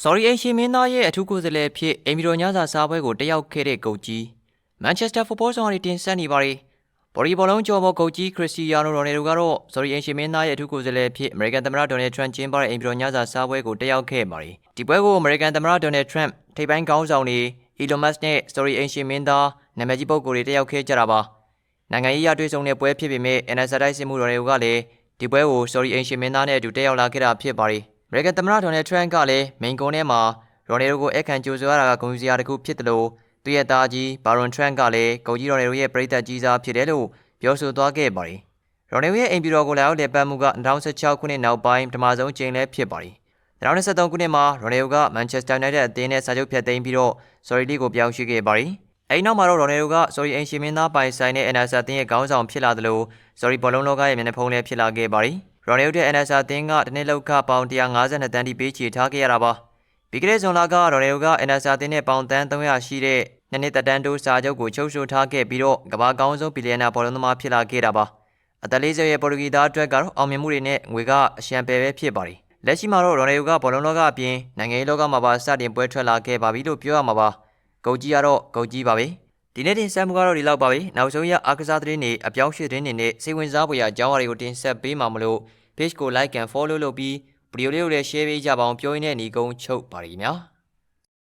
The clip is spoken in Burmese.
Sorry အရှင်မင်းသားရဲ့အထူးကိုယ်စားလှယ်ဖြစ်အင်မီရိုညစာစားပွဲကိုတက်ရောက်ခဲ့တဲ့ဂုတ်ကြီးမန်ချက်စတာဖူဘောဆောင်ရီတင်ဆက်နေပါရီဘော်ဒီဘောလုံးကျော်ဘောဂုတ်ကြီးခရစ္စတီယာနိုရိုနယ်ဒိုကတော့ Sorry အရှင်မင်းသားရဲ့အထူးကိုယ်စားလှယ်ဖြစ်အမေရိကန်သမ္မတဒေါ်နယ်ထရန့်ကျင်းပတဲ့အင်မီရိုညစာစားပွဲကိုတက်ရောက်ခဲ့ပါရီဒီပွဲကိုအမေရိကန်သမ္မတဒေါ်နယ်ထရန့်ထိပ်ပိုင်းခေါင်းဆောင်တွေ Elon Musk နဲ့ Sorry အရှင်မင်းသားနာမည်ကြီးပုဂ္ဂိုလ်တွေတက်ရောက်ခဲ့ကြတာပါနိုင်ငံရေးအတွေ့အကြုံတဲ့ပွဲဖြစ်ပေမဲ့ NSA တိုက်စစ်မှုတော်တွေကလည်းဒီပွဲကို Sorry အရှင်မင်းသားနဲ့အတူတက်ရောက်လာခဲ့တာဖြစ်ပါရီအ မေရိကန်သမ္မတဒေါ်နယ်ထရန့်ကလည်းမိန်ကွန်းထဲမှာရော်နယ်ဒိုကိုအခန့်ကြိုဆိုရတာကဂုဏ်ယူစရာတစ်ခုဖြစ်တယ်လို့သူရဲ့သားကြီးဘာရွန်ထရန့်ကလည်းဂုဏ်ကြီးရော်နယ်ဒိုရဲ့ပြည်သက်ကြီးစားဖြစ်တယ်လို့ပြောဆိုသွားခဲ့ပါတယ်။ရော်နယ်ဒိုရဲ့အိမ်ပြည်တော်ကိုလာရောက်လည်ပတ်မှုက2016ခုနှစ်နောက်ပိုင်းပထမဆုံးကြိမ်လည်းဖြစ်ပါတယ်။2023ခုနှစ်မှာရော်နယ်ဒိုကမန်ချက်စတာယူနိုက်တက်အသင်းနဲ့စာချုပ်ဖြတ်သိမ်းပြီးတော့ Sorry League ကိုပြောင်းရွှေ့ခဲ့ပါတယ်။အဲဒီနောက်မှာတော့ရော်နယ်ဒိုက Sorry အင်ရှင်မင်းသားပိုင်ဆိုင်တဲ့ NSA အသင်းရဲ့ခေါင်းဆောင်ဖြစ်လာတယ်လို့ Sorry ဘောလုံးလောကရဲ့မျက်နှာဖုံးလည်းဖြစ်လာခဲ့ပါတယ်။ ရော်နယ်ဒိုတဲ့ NSA အသင်းကတစ်နှစ်လောက်ကပေါင်152တန်းထိပေးချေထားခဲ့ရတာပါ။ပြီးခဲ့တဲ့ဇွန်လကရော်နယ်ဒိုက NSA အသင်းနဲ့ပေါင်တန်း300ရှိတဲ့နှစ်နှစ်သက်တမ်းတိုးစာချုပ်ကိုချုပ်ဆိုထားခဲ့ပြီးတော့ကမ္ဘာကောင်းဆုံးဘီလီယံနာဘောလုံးသမားဖြစ်လာခဲ့တာပါ။အသက်40ရဲ့ပေါ်တူဂီသားအတွက်ကတော့အောင်မြင်မှုတွေနဲ့ငွေကအရှံပယ်ပဲဖြစ်ပါတယ်။လက်ရှိမှာတော့ရော်နယ်ဒိုကဘောလုံးလောကအပြင်နိုင်ငံရေးလောကမှာပါစတင်ပွဲထွက်လာခဲ့ပါပြီလို့ပြောရမှာပါ။ဂုတ်ကြီးကတော့ဂုတ်ကြီးပါပဲ။ ဒီနေ့တင်ဆက်မှုကတော့ဒီလောက်ပါပဲနောက်ဆုံးရအားကစားသတင်းတွေအပြောင်းရွှေ့သတင်းတွေနဲ့စိတ်ဝင်စားဖွယ်ရာအကြောင်းအရာတွေကိုတင်ဆက်ပေးမှာမလို့ page ကို like and follow လုပ်ပြီးဗီဒီယိုလေးကိုလည်း share ပေးကြပါအောင်ပြောရင်းနဲ့ညီကုန်းချုပ်ပါရည်များ